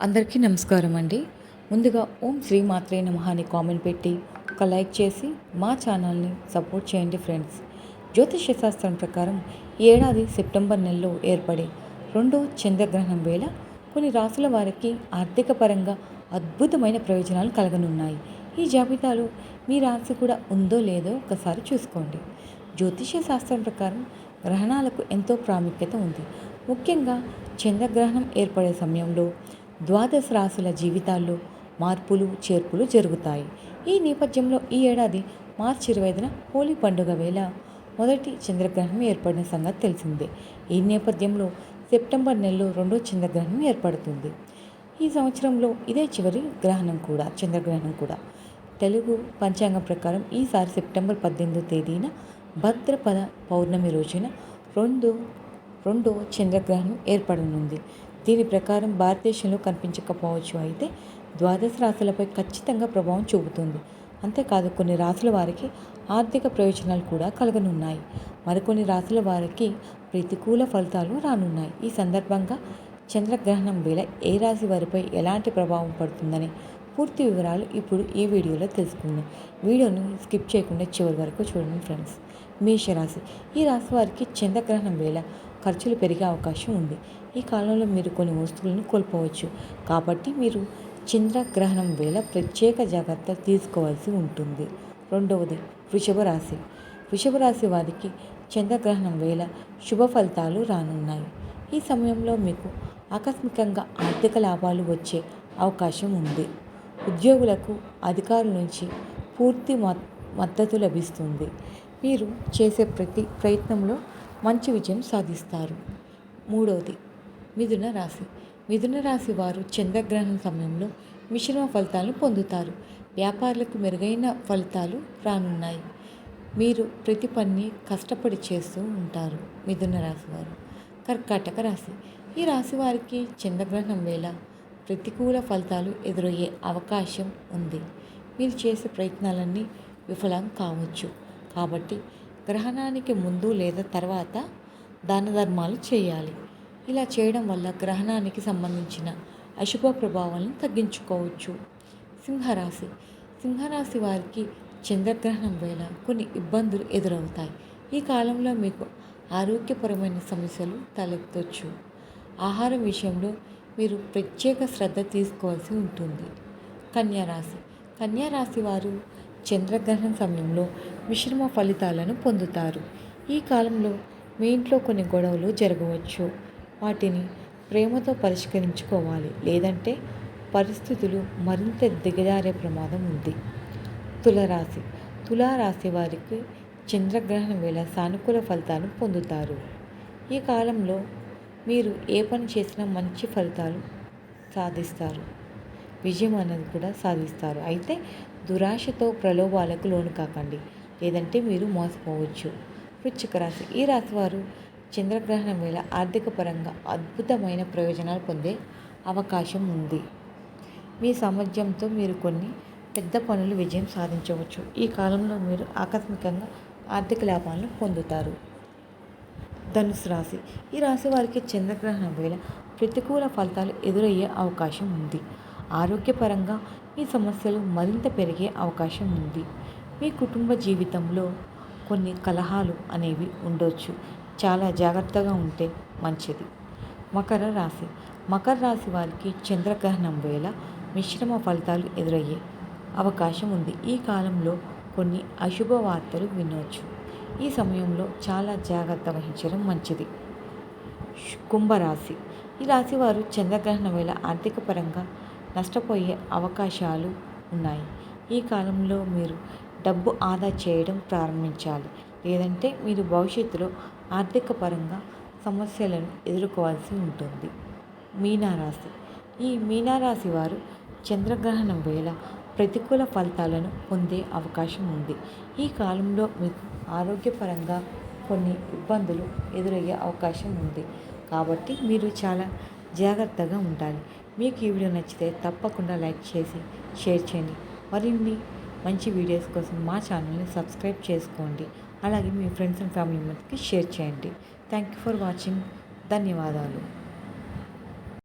అందరికీ నమస్కారం అండి. ముందుగా ఓం శ్రీ మాత్రే నమః అని కామెంట్ పెట్టి ఒక లైక్ చేసి మా ఛానల్ని సపోర్ట్ చేయండి ఫ్రెండ్స్. జ్యోతిష్య శాస్త్రం ప్రకారం ఏడాది సెప్టెంబర్ నెలలో ఏర్పడే రెండో చంద్రగ్రహణం వేళ కొన్ని రాసుల వారికి ఆర్థిక పరంగా అద్భుతమైన ప్రయోజనాలు కలగనున్నాయి. ఈ జాబితాలో మీ రాశి కూడా ఉందో లేదో ఒకసారి చూసుకోండి. జ్యోతిష్య శాస్త్రం ప్రకారం గ్రహణాలకు ఎంతో ప్రాముఖ్యత ఉంది. ముఖ్యంగా చంద్రగ్రహణం ఏర్పడే సమయంలో ద్వాదశ రాశుల జీవితాల్లో మార్పులు చేర్పులు జరుగుతాయి. ఈ నేపథ్యంలో ఈ ఏడాది మార్చి ఇరవై ఐదున హోలీ పండుగ వేళ మొదటి చంద్రగ్రహణం ఏర్పడిన సంగతి తెలిసిందే. ఈ నేపథ్యంలో సెప్టెంబర్ నెలలో రెండో చంద్రగ్రహణం ఏర్పడుతుంది. ఈ సంవత్సరంలో ఇదే చివరి గ్రహణం కూడా చంద్రగ్రహణం కూడా. తెలుగు పంచాంగం ప్రకారం ఈసారి సెప్టెంబర్ పద్దెనిమిదో తేదీన భద్రపద పౌర్ణమి రోజున రెండు రెండో చంద్రగ్రహణం ఏర్పడనుంది. దీని ప్రకారం భారతదేశంలో కనిపించకపోవచ్చు. అయితే ద్వాదశ రాశులపై ఖచ్చితంగా ప్రభావం చూపుతుంది. అంతేకాదు కొన్ని రాసుల వారికి ఆర్థిక ప్రయోజనాలు కూడా కలగనున్నాయి. మరికొన్ని రాశుల వారికి ప్రతికూల ఫలితాలు రానున్నాయి. ఈ సందర్భంగా చంద్రగ్రహణం వేళ ఏ రాశి వారిపై ఎలాంటి ప్రభావం పడుతుందని పూర్తి వివరాలు ఇప్పుడు ఈ వీడియోలో తెలుసుకుందాం. వీడియోను స్కిప్ చేయకుండా చివరి వరకు చూడండి ఫ్రెండ్స్. మేషరాశి. ఈ రాశి వారికి చంద్రగ్రహణం వేళ ఖర్చులు పెరిగే అవకాశం ఉంది. ఈ కాలంలో మీరు కొన్ని వస్తువులను కోల్పోవచ్చు. కాబట్టి మీరు చంద్రగ్రహణం వేళ ప్రత్యేక జాగ్రత్త తీసుకోవాల్సి ఉంటుంది. రెండవది వృషభ రాశి. వృషభ రాశి వారికి చంద్రగ్రహణం వేళ శుభ ఫలితాలు రానున్నాయి. ఈ సమయంలో మీకు ఆకస్మికంగా ఆర్థిక లాభాలు వచ్చే అవకాశం ఉంది. ఉద్యోగులకు అధికారుల నుంచి పూర్తి మద్దతు లభిస్తుంది. మీరు చేసే ప్రతి ప్రయత్నంలో మంచి విజయం సాధిస్తారు. మూడవది మిథున రాశి. మిథున రాశి వారు చంద్రగ్రహణ సమయంలో మిశ్రమ ఫలితాలను పొందుతారు. వ్యాపారులకు మెరుగైన ఫలితాలు రానున్నాయి. మీరు ప్రతి పని కష్టపడి చేస్తూ ఉంటారు. మిథున రాశి వారు. కర్కాటక రాశి. ఈ రాశి వారికి చంద్రగ్రహణం వేళ ప్రతికూల ఫలితాలు ఎదురయ్యే అవకాశం ఉంది. మీరు చేసే ప్రయత్నాలన్నీ విఫలం కావచ్చు. కాబట్టి గ్రహణానికి ముందు లేదా తర్వాత దాన ధర్మాలు చేయాలి. ఇలా చేయడం వల్ల గ్రహణానికి సంబంధించిన అశుభ ప్రభావాలను తగ్గించుకోవచ్చు. సింహరాశి. సింహరాశి వారికి చంద్రగ్రహణం వేళ కొన్ని ఇబ్బందులు ఎదురవుతాయి. ఈ కాలంలో మీకు ఆరోగ్యపరమైన సమస్యలు తలెత్తవచ్చు ఆహారం విషయంలో మీరు ప్రత్యేక శ్రద్ధ తీసుకోవాల్సి ఉంటుంది. కన్యారాశి. కన్యారాశి వారు చంద్రగ్రహణం సమయంలో మిశ్రమ ఫలితాలను పొందుతారు. ఈ కాలంలో మీ ఇంట్లో కొన్ని గొడవలు జరగవచ్చు. వాటిని ప్రేమతో పరిష్కరించుకోవాలి. లేదంటే పరిస్థితులు మరింత దిగజారే ప్రమాదం ఉంది. తులరాశి. తులారాశి వారికి చంద్రగ్రహణం వేళ సానుకూల ఫలితాలు పొందుతారు. ఈ కాలంలో మీరు ఏ పని చేసినా మంచి ఫలితాలు సాధిస్తారు. విజయం అనేది కూడా సాధిస్తారు. అయితే దురాశతో ప్రలోభాలకు లోను కాకండి. లేదంటే మీరు మోసపోవచ్చు. వృచ్చిక రాశి. ఈ రాశి వారు చంద్రగ్రహణం వేళ ఆర్థిక పరంగా అద్భుతమైన ప్రయోజనాలు పొందే అవకాశం ఉంది. మీ సామర్థ్యంతో మీరు కొన్ని పెద్ద పనులు విజయం సాధించవచ్చు. ఈ కాలంలో మీరు ఆకస్మికంగా ఆర్థిక లాభాలను పొందుతారు. ధనుసు రాశి. ఈ రాశి వారికి చంద్రగ్రహణం వేళ ప్రతికూల ఫలితాలు ఎదురయ్యే అవకాశం ఉంది. ఆరోగ్యపరంగా మీ సమస్యలు మరింత పెరిగే అవకాశం ఉంది. మీ కుటుంబ జీవితంలో కొన్ని కలహాలు అనేవి ఉండొచ్చు. చాలా జాగ్రత్తగా ఉంటే మంచిది. మకర రాశి. మకర రాశి వారికి చంద్రగ్రహణం వేళ మిశ్రమ ఫలితాలు ఎదురయ్యే అవకాశం ఉంది. ఈ కాలంలో కొన్ని అశుభ వార్తలు వినవచ్చు ఈ సమయంలో చాలా జాగ్రత్త వహించడం మంచిది. కుంభరాశి. ఈ రాశి వారు చంద్రగ్రహణం వేళ ఆర్థిక పరంగా నష్టపోయే అవకాశాలు ఉన్నాయి. ఈ కాలంలో మీరు డబ్బు ఆదా చేయడం ప్రారంభించాలి. లేదంటే మీరు భవిష్యత్తులో ఆర్థిక పరంగా సమస్యలను ఎదుర్కోవాల్సి ఉంటుంది. మీనారాశి. ఈ మీనారాశి వారు చంద్రగ్రహణం వేళ ప్రతికూల ఫలితాలను పొందే అవకాశం ఉంది. ఈ కాలంలో మీకు ఆరోగ్యపరంగా కొన్ని ఇబ్బందులు ఎదురయ్యే అవకాశం ఉంది. కాబట్టి మీరు చాలా జాగ్రత్తగా ఉండాలి. మీకు ఈ వీడియో నచ్చితే తప్పకుండా లైక్ చేసి షేర్ చేయండి. మరిన్ని మంచి వీడియోస్ కోసం మా ఛానల్ని సబ్స్క్రైబ్ చేసుకోండి. అలాగే మీ ఫ్రెండ్స్ అండ్ ఫ్యామిలీ మెంబర్స్కి షేర్ చేయండి. Thank you for watching. ధన్యవాదాలు.